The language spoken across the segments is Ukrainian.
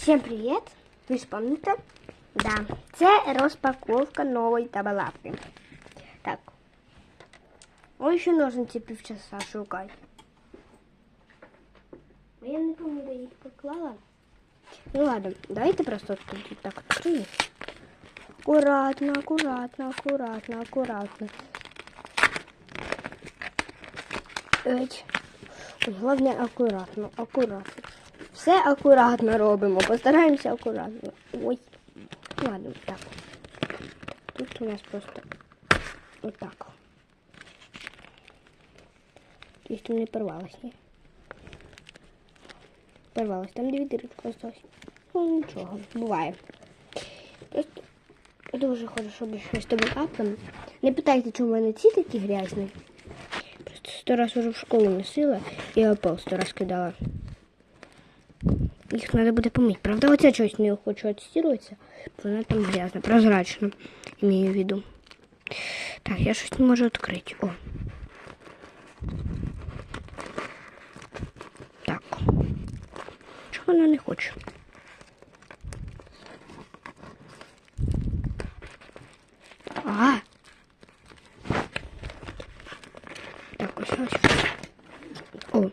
Всім привіт! Ви ж? Да. Це розпаковка нової табалапки. Так. Ось ще ножниці півчаса шукати. А Я не пам'ятаю, де їх поклала. Ну ладно, давайте просто тут так відкрию. Аккуратно, аккуратно, аккуратно, аккуратно. Ой, Головне акуратно, акуратно. Все акуратно робимо, постараємося акуратно. Ой. Ладно, так. Тут у нас просто отак. Тобто не порвалось, ні? Порвалось, там дві дирочки осталось. Ну нічого, буває. Просто дуже хорошо більше з тобою каплем. Не питайте, чому в мене ці такі грязні. Просто сто раз уже в школу носила і опал сто раз кидала. Їх треба буде помити. Правда, оця щось не хочу відстируватися, бо вона там грязна, прозрачна, имею в виду. Так, я щось не можу відкрити. О. Так. Чого вона не хоче? А. Так, ось ось. О.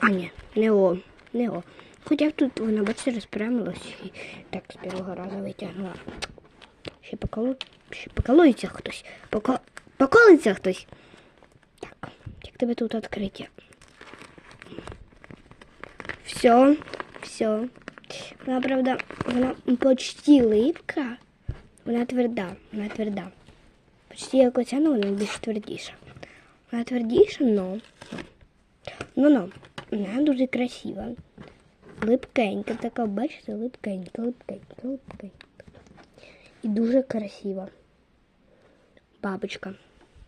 А, ні, не о, не о. Хоча тут вона, бачите, розпрямилась і так з першого разу витягнула. Ще поколу... Ще поколується хтось. Поко... Поколиться хтось. Так, як тебе тут відкриття? Все, все. Вона, правда, вона почти липка. Вона тверда, вона тверда. Почти як оця, але вона більш твердіша. Вона твердіша, но. Ну, ну, вона дуже красива. Липкенька така, бачите, липкенька, липкенька, липкенька. І дуже красива. Бабочка.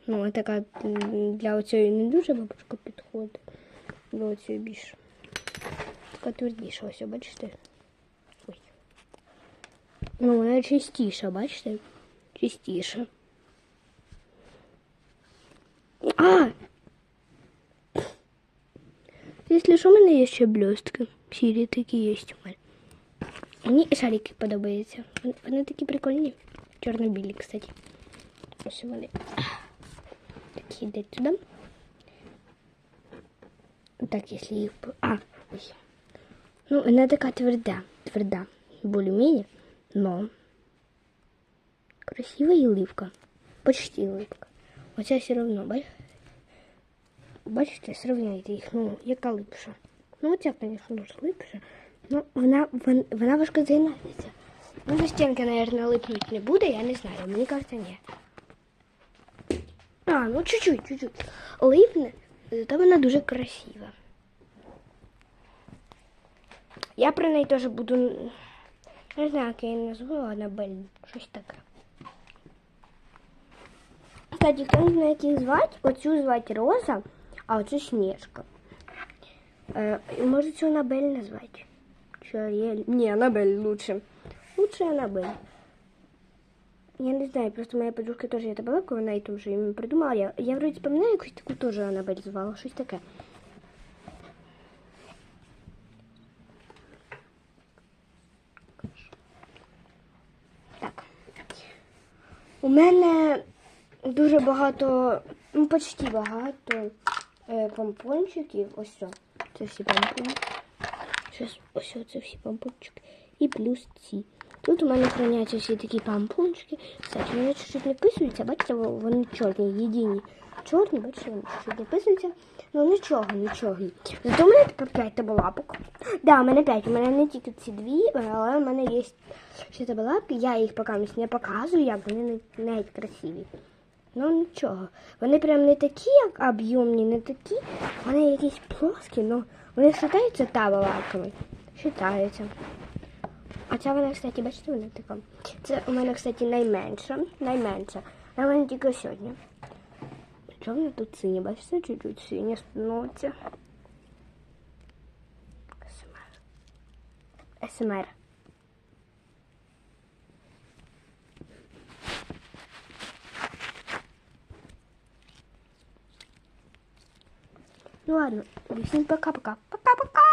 Ну, така м, для оцієї не дуже бабочка підходить. Для оцієї більше. Така твердіша, ось, бачите? Ой. Ну, вона чистіша, бачите? Чистіша. А! Если що, у мене є ще блістки. Сірі такі є у мене. Мені шарики подобаються. Вони- такі прикольні. Чорно-білі, кстати. Ось вони. Такі йдуть туди. Так, якщо їх... А, ось. Ну, вона така тверда. Тверда. Более-менее. Но красивая улыбка. Почти улыбка. Оця все равно, бачите? Бачите, сравняйте їх, ну, яка липша. Ну, оця, звісно, дуже липша. Ну, вона, вон- вона важко займається. Ну, на стінки, мабуть, липнуть не буде, я не знаю. Мені кажется, ні. А, ну чуть-чуть, чуть-чуть. Липне, зато вона дуже красива. Я про неї теж буду. Не знаю, як я її назву, Анабель, щось таке. Кстати, хто не знає, як їх звати, оцю звати Роза, а оцю Снежка. Е, може цю Анабель назвати? Чи Аріель? Ні, Анабель лучше. Лучше Анабель. Я не знаю, просто моя подружка теж є табалка, вона і тому що ім'я придумала. Я, я вроді пам'ятаю, якусь таку теж Анабель звала, щось таке. Так. У мене дуже багато, ну почти багато е, помпончиків. Ось це. Це всі помпончики. Щас, ось це всі помпончики. І плюс ці. Тут у мене храняться всі такі помпончики. Кстати, вони чуть-чуть не писуються, бачите, вони чорні, єдині. Чорні, бачите, вони чуть-чуть не писуються. Ну нічого, нічого. Зато у мене тепер 5 табалапок. Да, у мене 5. У мене не тільки ці дві, але у мене є ще табалапки. Я їх поки не показую, як вони навіть красиві. Ну нічого. Вони прям не такі, як об'ємні, не такі. Вони якісь плоскі, ну вони вважаються табалапками. Вважаються. А ця вона, кстати, бачите, вона така. Це у мене, кстати, найменша. Найменша. Вона тільки сьогодні. Чого вона тут синя? Бачите, чуть-чуть синя становиться. СМР. СМР. Ну ладно, всем пока-пока. Пока-пока.